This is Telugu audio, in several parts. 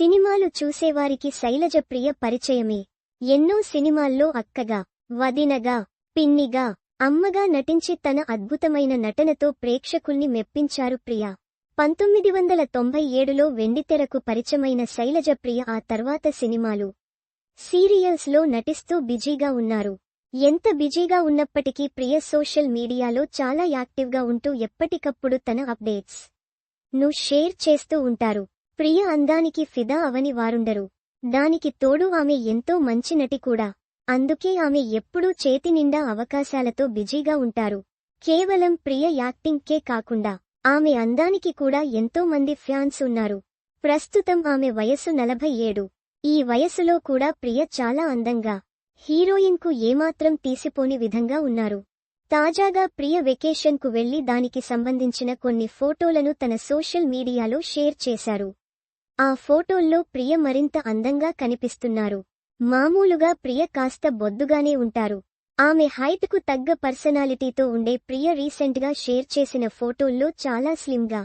సినిమాలు చూసేవారికి శైలజ ప్రియ పరిచయమే. ఎన్నో సినిమాల్లో అక్కగా వదినగా పిన్నిగా అమ్మగా నటించి తన అద్భుతమైన నటనతో ప్రేక్షకుల్ని మెప్పించారు ప్రియ. పంతొమ్మిది వందల తొంభై ఏడులో వెండితెరకు పరిచయమైన శైలజ ప్రియ ఆ తర్వాత సినిమాలు సీరియల్స్లో నటిస్తూ బిజీగా ఉన్నారు. ఎంత బిజీగా ఉన్నప్పటికీ ప్రియ సోషల్ మీడియాలో చాలా యాక్టివ్గా ఉంటూ ఎప్పటికప్పుడు తన అప్డేట్స్ను షేర్ చేస్తూ ఉంటారు. ప్రియ అందానికి ఫిదా అవని వారుండరు. దానికి తోడు ఆమె ఎంతో మంచి నటి కూడా. అందుకే ఆమె ఎప్పుడూ చేతి నిండా అవకాశాలతో బిజీగా ఉంటారు. కేవలం ప్రియ యాక్టింగ్కే కాకుండా ఆమె అందానికి కూడా ఎంతో మంది ఫ్యాన్స్ ఉన్నారు. ప్రస్తుతం ఆమె వయస్సు నలభై ఏడు. ఈ వయసులో కూడా ప్రియ చాలా అందంగా హీరోయిన్కు ఏమాత్రం తీసిపోని విధంగా ఉన్నారు. తాజాగా ప్రియ వెకేషన్కు వెళ్ళి దానికి సంబంధించిన కొన్ని ఫోటోలను తన సోషల్ మీడియాలో షేర్ చేశారు. ఆ ఫోటోల్లో ప్రియ మరింత అందంగా కనిపిస్తున్నారు. మామూలుగా ప్రియ కాస్త బొద్దుగానే ఉంటారు. ఆమె హైట్కు తగ్గ పర్సనాలిటీతో ఉండే ప్రియ రీసెంట్గా షేర్ చేసిన ఫోటోల్లో చాలా స్లిమ్గా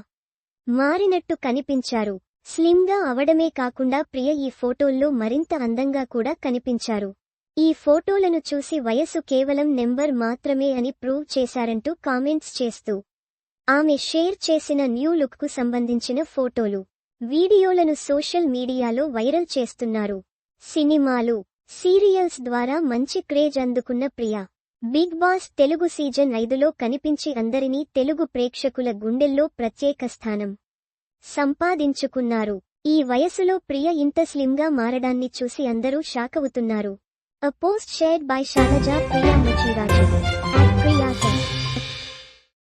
మారినట్టు కనిపించారు. స్లిమ్గా అవడమే కాకుండా ప్రియ ఈ ఫోటోల్లో మరింత అందంగా కూడా కనిపించారు. ఈ ఫోటోలను చూసి వయసు కేవలం నెంబర్ మాత్రమే అని ప్రూవ్ చేశారంటూ కామెంట్స్ చేస్తూ ఆమె షేర్ చేసిన న్యూ లుక్కు సంబంధించిన ఫోటోలు. వీడియోలను సోషల్ మీడియాలో వైరల్ చేస్తున్నారు. సినిమాలు సీరియల్స్ ద్వారా మంచి క్రేజ్ అందుకున్న Priya. Bigg Boss Telugu season ఐదులో కనిపించి అందరినీ తెలుగు ప్రేక్షకుల గుండెల్లో ప్రత్యేక స్థానం సంపాదించుకున్నారు. ఈ వయసులో ప్రియ ఇంత స్లిమ్గా మారడాన్ని చూసి అందరూ షాకవుతున్నారు a post shared by Shailaja Priya Machiraju.